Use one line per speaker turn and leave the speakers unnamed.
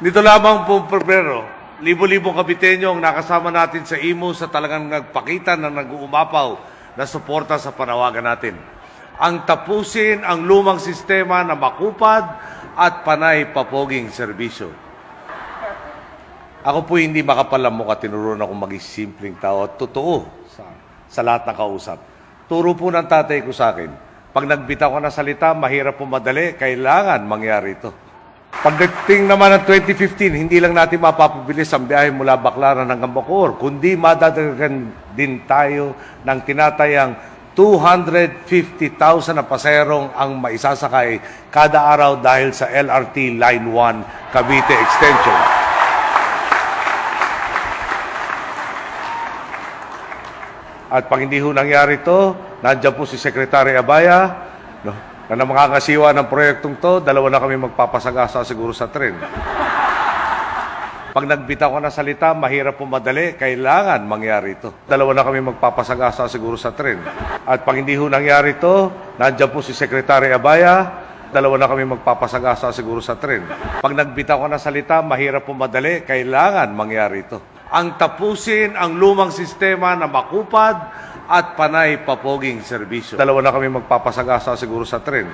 Dito lamang po, Pebrero, libo-libong kabitenyo ang nakasama natin sa IMO sa talagang nagpakita na nag-uumapaw na suporta sa panawagan natin. Ang tapusin ang lumang sistema na makupad at panay papoging serbisyo. Ako po hindi makapal ang mukha, tinuruan ako maging simpleng tao at totoo sa, sa lahat ng kausap. Turo po ng tatay ko sa akin, pag nagbitaw ka ng salita, mahirap po madali, kailangan mangyari ito. Pagdating naman ng 2015, hindi lang natin mapapabilis ang biyahe mula Baclaran hanggang Bacoor, kundi madadagdagan din tayo ng tinatayang 250,000 na paserong ang maisasakay kada araw dahil sa LRT Line 1 Cavite Extension. At pag hindi ho nangyari to, nandiyan po si Secretary Abaya, no, na na makakasiwa ng proyektong to, dalawa na kami magpapasagasa siguro sa tren. Pag nagbitaw ka ng salita, mahirap po madali, kailangan mangyari ito. Dalawa na kami magpapasagasa siguro sa tren. At pag hindi ho nangyari to, nandiyan po si Secretary Abaya, dalawa na kami magpapasagasa siguro sa tren. Pag nagbitaw ka ng salita, mahirap po madali, kailangan mangyari ito. Ang tapusin ang lumang sistema na makupad at panay papoging serbisyo. Dalawa na kami magpapasagasa siguro sa tren.